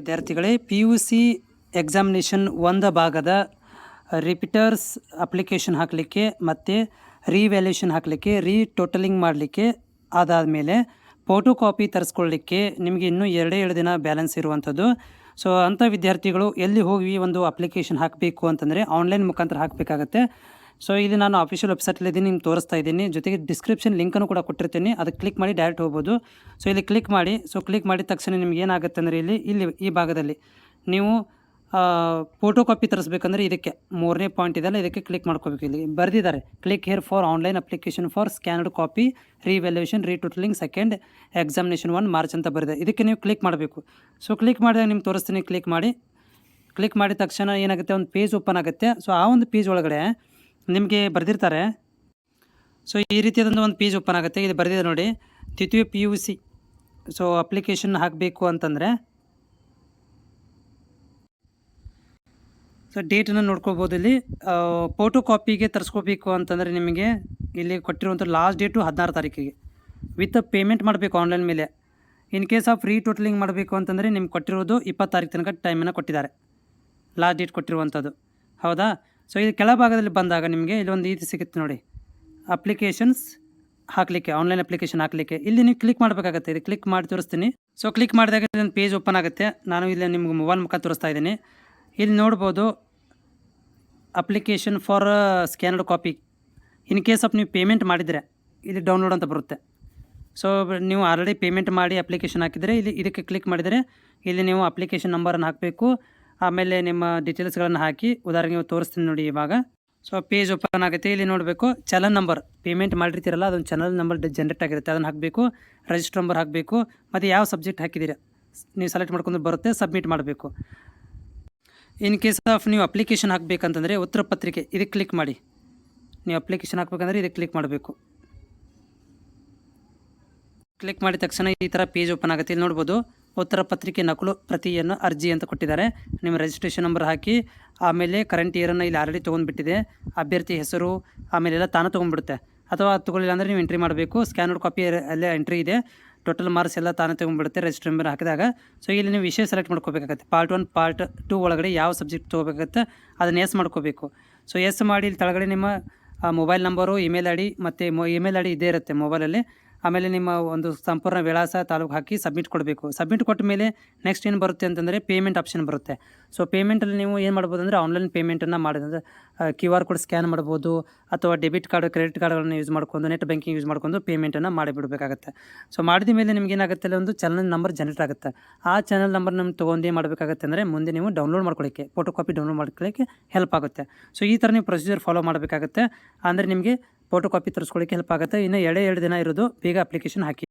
ವಿದ್ಯಾರ್ಥಿಗಳೇ P U C examination ಒಂದ ಭಾಗದ ರಿಪೀಟರ್ಸ್ ಅಪ್ಲಿಕೇಶನ್ ಹಾಕಲಿಕ್ಕೆ ಮತ್ತು ರೀವ್ಯಾಲ್ಯೂಷನ್ ಹಾಕಲಿಕ್ಕೆ ರೀ ಟೋಟಲಿಂಗ್ ಮಾಡಲಿಕ್ಕೆ ಅದಾದ ಮೇಲೆ ಫೋಟೋ ಕಾಪಿ ತರಿಸ್ಕೊಳ್ಳಿಕ್ಕೆ ನಿಮಗೆ ಇನ್ನೂ ಎರಡೇ, ಎರಡು ದಿನ ಬ್ಯಾಲೆನ್ಸ್ ಇರುವಂಥದ್ದು. ಸೊ ಅಂಥ ವಿದ್ಯಾರ್ಥಿಗಳು ಎಲ್ಲಿ ಹೋಗಿ ಒಂದು ಅಪ್ಲಿಕೇಶನ್ ಹಾಕಬೇಕು ಅಂತಂದರೆ ಆನ್ಲೈನ್ ಮುಖಾಂತರ ಹಾಕಬೇಕಾಗತ್ತೆ. ಸೊ ಇದು ನಾನು ಅಫಿಷಿಯಲ್ ವೆಬ್ಸೈಟಲ್ಲಿದ್ದೀನಿ ನಿಮ್ಗೆ ತೋರಿಸ್ತಾ ಇದ್ದೀನಿ ಜೊತೆಗೆ ಡಿಸ್ಕ್ರಿಪ್ಷನ್ ಲಿಂಕನ್ನು ಕೂಡ ಕೊಟ್ಟಿರ್ತೀನಿ. ಅದಕ್ಕೆ ಕ್ಲಿಕ್ ಮಾಡಿ ಡೈರೆಕ್ಟ್ ಹೋಗ್ಬೋದು. ಸೊ ಇಲ್ಲಿ ಕ್ಲಿಕ್ ಮಾಡಿ. ಸೊ ಕ್ಲಿಕ್ ಮಾಡಿದ ತಕ್ಷಣ ನಿಮ್ಗೆ ಏನಾಗುತ್ತೆ ಅಂದರೆ ಇಲ್ಲಿ ಇಲ್ಲಿ ಈ ಭಾಗದಲ್ಲಿ ನೀವು ಫೋಟೋ ಕಾಪಿ ತರಿಸ್ಬೇಕಂದ್ರೆ ಇದಕ್ಕೆ ಮೂರನೇ ಪಾಯಿಂಟ್ ಇದೆಲ್ಲ ಇದಕ್ಕೆ ಕ್ಲಿಕ್ ಮಾಡ್ಕೋಬೇಕು. ಇಲ್ಲಿ ಬರೆದಿದ್ದಾರೆ. Click here for online application for scanned copy revaluation retotalling second examination one March ಅಂತ ಬರೆದಿದೆ. ಇದಕ್ಕೆ ನೀವು ಕ್ಲಿಕ್ ಮಾಡಬೇಕು. ಸೊ ಕ್ಲಿಕ್ ಮಾಡಿದಾಗ ನಿಮ್ಗೆ ತೋರಿಸ್ತೀನಿ. ಕ್ಲಿಕ್ ಮಾಡಿ. ಕ್ಲಿಕ್ ಮಾಡಿದ ತಕ್ಷಣ ಏನಾಗುತ್ತೆ? ಒಂದು ಪೇಜ್ ಓಪನ್ ಆಗುತ್ತೆ. ಸೊ ಆ ಒಂದು ಪೇಜ್ ಒಳಗಡೆ ನಿಮಗೆ ಬರೆದಿರ್ತಾರೆ. ಸೊ ಈ ರೀತಿಯಾದಂಥ ಒಂದು ಪೇಜ್ ಓಪನ್ ಆಗುತ್ತೆ. ಇದು ಬರೆದಿದೆ ನೋಡಿ. ದ್ವಿತೀಯ P U C so application ಹಾಕಬೇಕು ಅಂತಂದರೆ. ಸೊ ಡೇಟನ್ನು ನೋಡ್ಕೋಬೋದು ಇಲ್ಲಿ. ಫೋಟೋ ಕಾಪಿಗೆ ತರಿಸ್ಕೋಬೇಕು ಅಂತಂದರೆ ನಿಮಗೆ ಇಲ್ಲಿ ಕೊಟ್ಟಿರುವಂಥ ಲಾಸ್ಟ್ ಡೇಟು ಹದಿನಾರು ತಾರೀಕಿಗೆ. ವಿತ್ ಪೇಮೆಂಟ್ ಮಾಡಬೇಕು ಆನ್ಲೈನ್ ಮೇಲೆ. In case of retotalling ಮಾಡಬೇಕು ಅಂತಂದರೆ ನಿಮ್ಗೆ ಕೊಟ್ಟಿರೋದು ಇಪ್ಪತ್ತು ತಾರೀಕು ತನಕ ಟೈಮನ್ನು ಕೊಟ್ಟಿದ್ದಾರೆ. ಲಾಸ್ಟ್ ಡೇಟ್ ಕೊಟ್ಟಿರುವಂಥದ್ದು. ಹೌದಾ? ಸೊ ಇದು ಕೆಳಭಾಗದಲ್ಲಿ ಬಂದಾಗ ನಿಮಗೆ ಇಲ್ಲೊಂದು ಇದು ಸಿಗುತ್ತೆ ನೋಡಿ. ಅಪ್ಲಿಕೇಶನ್ಸ್ ಹಾಕಲಿಕ್ಕೆ ಆನ್ಲೈನ್ ಅಪ್ಲಿಕೇಶನ್ ಹಾಕಲಿಕ್ಕೆ. ಇಲ್ಲಿ ನೀವು ಕ್ಲಿಕ್ ಮಾಡಬೇಕಾಗತ್ತೆ. ಇದು ಕ್ಲಿಕ್ ಮಾಡಿ ತೋರಿಸ್ತೀನಿ. ಸೊ ಕ್ಲಿಕ್ ಮಾಡಿದಾಗ ಇದೊಂದು ಪೇಜ್ ಓಪನ್ ಆಗುತ್ತೆ. ನಾನು ಇಲ್ಲಿ ನಿಮ್ಗೆ ಮೊಬೈಲ್ ಮುಖ ತೋರಿಸ್ತಾ ಇದ್ದೀನಿ. ಇಲ್ಲಿ ನೋಡ್ಬೋದು application for scanned copy in case of ನೀವು ಪೇಮೆಂಟ್ ಮಾಡಿದರೆ, ಇಲ್ಲಿ ಡೌನ್ಲೋಡ್ ಅಂತ ಬರುತ್ತೆ. ಸೊ ನೀವು ಆಲ್ರೆಡಿ ಪೇಮೆಂಟ್ ಮಾಡಿ ಅಪ್ಲಿಕೇಶನ್ ಹಾಕಿದರೆ, ಇಲ್ಲಿ ಇದಕ್ಕೆ ಕ್ಲಿಕ್ ಮಾಡಿದರೆ, ಇಲ್ಲಿ ನೀವು ಅಪ್ಲಿಕೇಶನ್ ನಂಬರನ್ನು ಹಾಕಬೇಕು. ಆಮೇಲೆ ನಿಮ್ಮ ಡೀಟೇಲ್ಸ್ಗಳನ್ನು ಹಾಕಿ ಉದಾಹರಣೆಗೆ ತೋರಿಸ್ತೀನಿ ನೋಡಿ ಇವಾಗ. ಸೊ ಪೇಜ್ ಓಪನ್ ಆಗುತ್ತೆ ಇಲ್ಲಿ ನೋಡಬೇಕು ಚಲನ್ ನಂಬರ್ ಪೇಮೆಂಟ್ ಮಾಡಿರ್ತೀರಲ್ಲ, ಅದೊಂದು ಚಾನಲ್ ನಂಬರ್ ಜನ್ರೇಟ್ ಆಗಿರುತ್ತೆ. ಅದನ್ನು ಹಾಕಬೇಕು ರಿಜಿಸ್ಟರ್ ನಂಬರ್ ಹಾಕಬೇಕು, ಮತ್ತು ಯಾವ ಸಬ್ಜೆಕ್ಟ್ ಹಾಕಿದ್ದೀರಾ? ನೀವು ಸೆಲೆಕ್ಟ್ ಮಾಡ್ಕೊಂಡು ಬರುತ್ತೆ ಸಬ್ಮಿಟ್ ಮಾಡಬೇಕು. ಇನ್ ಕೇಸ್ ಆಫ್ ನೀವು ಅಪ್ಲಿಕೇಶನ್ ಹಾಕಬೇಕಂತಂದರೆ ಉತ್ತರ ಪತ್ರಿಕೆ ಇದಕ್ಕೆ ಕ್ಲಿಕ್ ಮಾಡಿ. ನೀವು ಅಪ್ಲಿಕೇಶನ್ ಹಾಕಬೇಕಂದ್ರೆ ಇದಕ್ಕೆ ಕ್ಲಿಕ್ ಮಾಡಬೇಕು. ಕ್ಲಿಕ್ ಮಾಡಿದ ತಕ್ಷಣ ಈ ಥರ ಪೇಜ್ ಓಪನ್ ಆಗುತ್ತೆ ಇಲ್ಲಿ ನೋಡ್ಬೋದು ಉತ್ತರ ಪತ್ರಿಕೆ ನಕಲು ಪ್ರತಿಯನ್ನು ಅರ್ಜಿ ಅಂತ ಕೊಟ್ಟಿದ್ದಾರೆ. ನಿಮ್ಮ ರಿಜಿಸ್ಟ್ರೇಷನ್ ನಂಬರ್ ಹಾಕಿ, ಆಮೇಲೆ ಕರೆಂಟ್ ಇಯರನ್ನು ಇಲ್ಲಿ ಆಲ್ರೆಡಿ ತೊಗೊಂಡ್ಬಿಟ್ಟಿದೆ. ಅಭ್ಯರ್ಥಿ ಹೆಸರು, ಆಮೇಲೆ ಎಲ್ಲ ತಾನು ತೊಗೊಂಡ್ಬಿಡುತ್ತೆ. ಅಥವಾ ತೊಗೊಳ್ಳಿಲ್ಲ ಅಂದರೆ ನೀವು ಎಂಟ್ರಿ ಮಾಡಬೇಕು. ಸ್ಕ್ಯಾನರ್ಡ್ ಕಾಪಿ ಅಲ್ಲೇ ಎಂಟ್ರಿ ಇದೆ. ಟೋಟಲ್ ಮಾರ್ಕ್ಸ್ ಎಲ್ಲ ತಾನೇ ತೊಗೊಂಡ್ಬಿಡುತ್ತೆ ರಿಜಿಸ್ಟರ್ ನಂಬರ್ ಹಾಕಿದಾಗ. ಸೊ ಇಲ್ಲಿ ನೀವು ವಿಷಯ ಸೆಲೆಕ್ಟ್ ಮಾಡ್ಕೋಬೇಕಾಗತ್ತೆ. ಪಾರ್ಟ್ ಒನ್ ಪಾರ್ಟ್ ಟು ಒಳಗಡೆ ಯಾವ ಸಬ್ಜೆಕ್ಟ್ ತೊಗೋಬೇಕಾಗತ್ತೆ ಅದನ್ನು ಎಸ್ ಮಾಡ್ಕೋಬೇಕು. ಸೊ ಎಸ್ ಮಾಡಿ ಇಲ್ಲಿ ಕೆಳಗಡೆ ನಿಮ್ಮ mobile number email I D ಮತ್ತು ಮೊ ಇಮೇಲ್ ಐ ಡಿ ಇದೇ ಇರುತ್ತೆ ಮೊಬೈಲಲ್ಲಿ ಆಮೇಲೆ ನಿಮ್ಮ ಒಂದು ಸಂಪೂರ್ಣ ವಿಳಾಸ ತಾಲೂಕು ಹಾಕಿ ಸಬ್ಮಿಟ್ ಕೊಡಬೇಕು. ಸಬ್ಮಿಟ್ ಕೊಟ್ಟ ಮೇಲೆ ನೆಕ್ಸ್ಟ್ ಏನು ಬರುತ್ತೆ ಅಂತಂದರೆ ಪೇಮೆಂಟ್ ಆಪ್ಷನ್ ಬರುತ್ತೆ. ಸೊ ಪೇಮೆಂಟಲ್ಲಿ ನೀವು ಏನು ಮಾಡ್ಬೋದು ಅಂದರೆ ಆನ್ಲೈನ್ ಪೇಮೆಂಟನ್ನು ಮಾಡಿದ್ರೆ ಕ್ಯೂ ಆರ್ ಕೋಡ್ ಸ್ಕ್ಯಾನ್ ಮಾಡ್ಬೋದು, ಅಥವಾ ಡೆಬಿಟ್ ಕಾರ್ಡ್ ಕ್ರೆಡಿಟ್ ಕಾರ್ಡ್ಗಳನ್ನು ಯೂಸ್ ಮಾಡ್ಕೊಂಡು ನೆಟ್ ಬ್ಯಾಂಕಿಂಗ್ ಯೂಸ್ ಮಾಡ್ಕೊಂಡು ಪೇಮೆಂಟನ್ನು ಮಾಡಿಬಿಡಬೇಕಾಗತ್ತೆ. ಸೊ ಮಾಡಿದ ಮೇಲೆ ನಿಮ್ಗೆ ಏನಾಗುತ್ತೆ ಒಂದು ಚಾನಲ್ ನಂಬರ್ ಜನರೇಟ್ ಆಗುತ್ತೆ. ಆ ಚಾನಲ್ ನಂಬರ್ ನಮ್ಗೆ ತೊಗೊಂಡು ಏನು ಮಾಡಬೇಕಾಗತ್ತೆ ಅಂದರೆ ಮುಂದೆ ನೀವು ಡೌನ್ಲೋಡ್ ಮಾಡ್ಕೊಳ್ಳಿಕ್ಕೆ ಫೋಟೋ ಕಾಪಿ ಡೌನ್ಲೋಡ್ ಮಾಡ್ಕೊಳ್ಳಿಕ್ಕೆ ಹೆಲ್ಪ್ ಆಗುತ್ತೆ. ಸೊ ಈ ಥರ ನೀವು ಪ್ರೊಸೀಜರ್ ಫಾಲೋ ಮಾಡಬೇಕಾಗುತ್ತೆ. ಅಂದರೆ ನಿಮಗೆ ಫೋಟೋ ಕಾಪಿ ತರಿಸ್ಕೊಳ್ಳಿಕ್ಕೆ ಹೆಲ್ಪ್ ಆಗುತ್ತೆ. ಇನ್ನು ಎರಡೇ ಎರಡು ದಿನ ಇರೋದು ಬೇಗ ಅಪ್ಲಿಕೇಶನ್ ಹಾಕಿ.